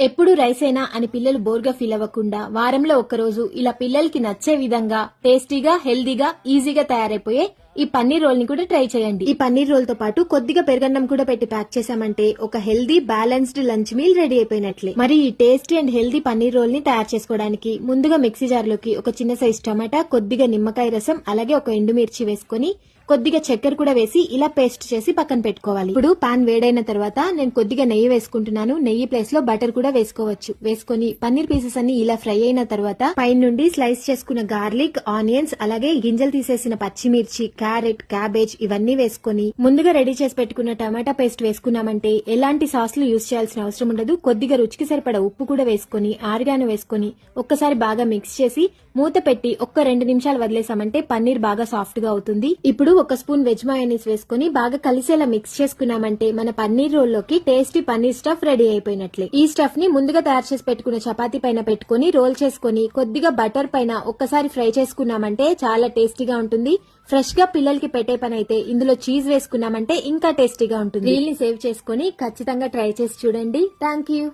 ఎప్పుడు రైసేనా అని పిల్లలు బోర్గా ఫీల్ అవ్వకుండా వారంలో ఒకరోజు ఇలా పిల్లలకి నచ్చే విధంగా టేస్టీగా హెల్దీగా ఈజీగా తయారైపోయే ఈ పన్నీర్ రోల్ని కూడా ట్రై చేయండి. ఈ పన్నీర్ రోల్తో పాటు కొద్దిగా పెరుగన్నం కూడా పెట్టి ప్యాక్ చేశామంటే ఒక healthy balanced lunch meal ready అయిపోయినట్లే. మరి ఈ టేస్టీ అండ్ హెల్దీ పన్నీర్ రోల్ని తయారు చేసుకోవడానికి ముందుగా మిక్సీ జార్లోకి ఒక చిన్న సైజ్ టమాటా కొద్దిగా నిమ్మకాయ రసం అలాగే ఒక ఎండుమిర్చి వేసుకొని కొద్దిగా చక్కెర కూడా వేసి ఇలా పేస్ట్ చేసి పక్కన పెట్టుకోవాలి. ఇప్పుడు పాన్ వేడైన తర్వాత నేను కొద్దిగా నెయ్యి వేసుకుంటున్నాను. నెయ్యి ప్లేస్లో బటర్ కూడా వేసుకోవచ్చు. వేసుకొని పన్నీర్ పీసెస్ అన్ని ఇలా ఫ్రై అయిన తర్వాత పైన నుండి స్లైస్ చేసుకున్న గార్లిక్ ఆనియన్స్ అలాగే గింజలు తీసేసిన పచ్చిమిర్చి క్యారెట్ క్యాబేజ్ ఇవన్నీ వేసుకొని ముందుగా రెడీ చేసి పెట్టుకున్న టమాటా పేస్ట్ వేసుకున్నామంటే ఎలాంటి సాస్లు యూజ్ చేయాల్సిన అవసరం ఉండదు. కొద్దిగా రుచికి సరిపడా ఉప్పు కూడా వేసుకొని ఆరిగాను వేసుకొని ఒక్కసారి బాగా మిక్స్ చేసి మూత పెట్టి ఒక్క రెండు నిమిషాలు వదిలేసామంటే పన్నీర్ బాగా సాఫ్ట్గా అవుతుంది. ఇప్పుడు ఒక స్పూన్ వెజ్ మయోనీస్ వేసుకొని బాగా కలిసేలా మిక్స్ చేసుకున్నామంటే మన పన్నీర్ రోల్లోకి టేస్టీ పన్నీర్ స్టఫ్ రెడీ అయిపోయినట్లే. ఈ స్టఫ్ని ముందుగా తయారు చేసి పెట్టుకున్న చపాతీ పైన పెట్టుకొని రోల్ చేసుకొని కొద్దిగా బటర్ పైన ఒక్కసారి ఫ్రై చేసుకున్నామంటే చాలా టేస్టీగా ఉంటుంది. ఫ్రెష్గా పిల్లలకి పెట్టే పని అయితే ఇందులో చీజ్ వేసుకున్నామంటే ఇంకా టేస్టీగా ఉంటుంది. వీల్ని సేవ్ చేసుకొని ఖచ్చితంగా ట్రై చేసి చూడండి. Thank you